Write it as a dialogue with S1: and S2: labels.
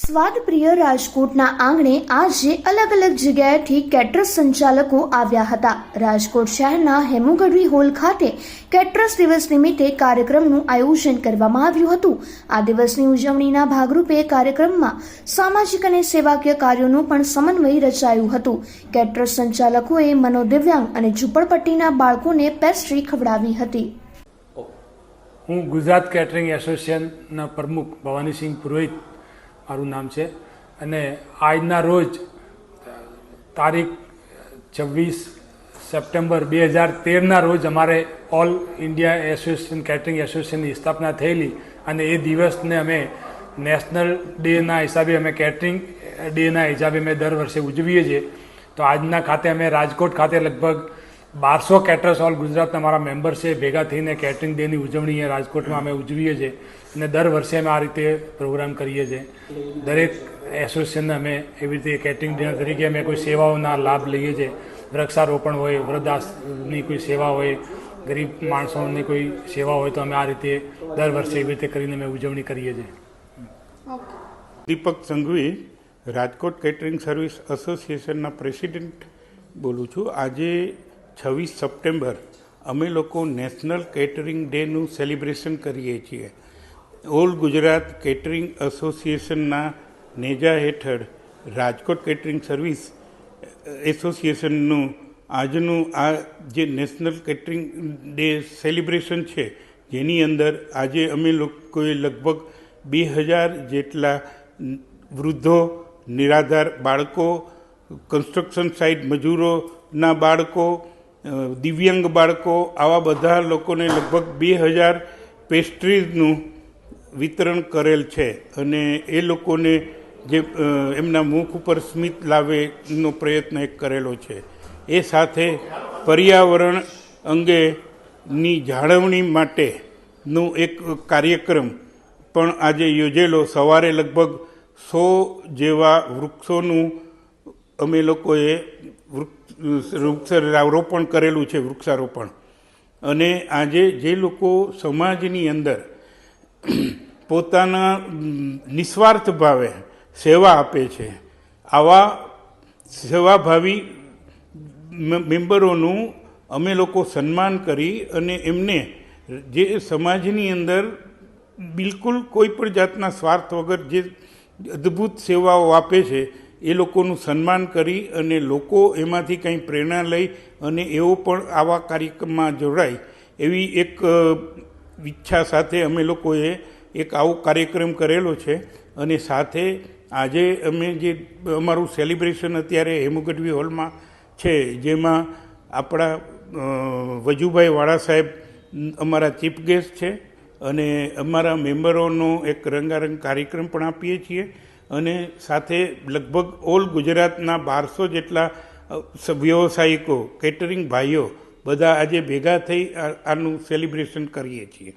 S1: સ્વાદપ્રિય રાજકોટના આંગણે આજે અલગ અલગ જગ્યાએથી કેટરસ સંચાલકો આવ્યા હતા. રાજકોટ શહેરના હેમુગઢવી હોલ ખાતે કેટરસ દિવસ નિમિત્તે કાર્યક્રમનું આયોજન કરવામાં આવ્યું હતું. આ દિવસની ઉજવણીના ભાગરૂપે કાર્યક્રમમાં સામાજિક અને સેવાકીય કાર્યોનું પણ સમન્વય રચાયું હતું. કેટરસ સંચાલકોએ મનોદિવ્યાંગ અને ઝૂંપડપટ્ટીના બાળકોને પેસ્ટ્રી ખવડાવી હતી.
S2: હું ગુજરાત કેટરિંગ એસોસિએશનના પ્રમુખ ભવાનીસિંહ પુરોહિત મારું નામ છે. અને આજના રોજ, તારીખ છવ્વીસ સપ્ટેમ્બર બે હજાર તેરના રોજ અમારે ઓલ ઇન્ડિયા એસોસિએશન, કેટરિંગ એસોસિએશનની સ્થાપના થયેલી અને એ દિવસને અમે નેશનલ ડેના હિસાબે અમે કેટરિંગ ડેના હિસાબે અમે દર વર્ષે ઉજવીએ છીએ. તો આજના ખાતે અમે રાજકોટ ખાતે લગભગ બારસો કેટરસ ઓલ ગુજરાતના અમારા મેમ્બર છે. ભેગા થઈને કેટરિંગ ડેની ઉજવણી અહીંયા રાજકોટમાં અમે ઉજવીએ છીએ. અને દર વર્ષે અમે આ રીતે પ્રોગ્રામ કરીએ છીએ. દરેક એસોસિએશનને અમે એવી રીતે કેટરિંગ ડે તરીકે અમે કોઈ સેવાઓના લાભ લઈએ છીએ. વૃક્ષારોપણ હોય વૃદ્ધાશ્રમની કોઈ સેવા હોય, ગરીબ માણસોની કોઈ સેવા હોય તો અમે આ રીતે દર વર્ષે એવી રીતે કરીને અમે ઉજવણી કરીએ છીએ.
S3: દીપક સંઘવી, રાજકોટ કેટરિંગ સર્વિસ એસોસિએશનના પ્રેસિડેન્ટ બોલું છું. આજે છવ્વીસ સપ્ટેમ્બર અમે લોકો નેશનલ કેટરિંગ ડેનું સેલિબ્રેશન કરીએ છીએ. ઓલ ગુજરાત કેટરિંગ એસોસિએશનના નેજા હેઠળ રાજકોટ કેટરિંગ સર્વિસ એસોસિએશનનું આજનું આ જે નેશનલ કેટરિંગ ડે સેલિબ્રેશન છે, જેની અંદર આજે અમે લોકોએ લગભગ બે હજાર જેટલા વૃદ્ધો, નિરાધાર બાળકો કન્સ્ટ્રક્શન સાઇટ મજૂરોના બાળકો દિવ્યાંગ બાળકો, આવા બધા લોકોને લગભગ બે હજાર પેસ્ટ્રીઝનું વિતરણ કરેલ છે. અને એ લોકોને જે એમના મુખ ઉપર સ્મિત લાવેનો પ્રયત્ન એક કરેલો છે. એ સાથે પર્યાવરણ અંગેની જાળવણી માટેનું એક કાર્યક્રમ પણ આજે યોજેલો. સવારે લગભગ સો જેવા વૃક્ષોનું અમે લોકોએ વૃક્ષ, વૃક્ષારોપણ કરેલું છે, વૃક્ષારોપણ. અને આજે જે લોકો સમાજની અંદર પોતાના નિસ્વાર્થ ભાવે સેવા આપે છે, આવા સેવાભાવી મેમ્બરોનું અમે લોકો સન્માન કરી અને એમને જે સમાજની અંદર બિલકુલ કોઈ પણ જાતના સ્વાર્થ વગર જે અદ્ભુત સેવાઓ આપે છે એ લોકોનું સન્માન કરી અને લોકો એમાંથી કંઈ પ્રેરણા લઈ અને એવો પણ આવા કાર્યક્રમમાં જોડાય એવી એક ઈચ્છા સાથે અમે લોકોએ એક આવો કાર્યક્રમ કરેલો છે અને સાથે આજે અમે જે અમારું સેલિબ્રેશન અત્યારે હેમુગઢવી હોલમાં છે, જેમાં આપણા વજુભાઈ વાળા સાહેબ અમારા ચીફ ગેસ્ટ છે અને અમારા મેમ્બરોનો એક રંગારંગ કાર્યક્રમ પણ આપીએ છીએ. અને સાથે લગભગ ઓલ ગુજરાતના બારસો જેટલા વ્યવસાયિકો કેટરિંગ ભાઈઓ બધા આજે ભેગા થઈ આનું સેલિબ્રેશન કરીએ છીએ.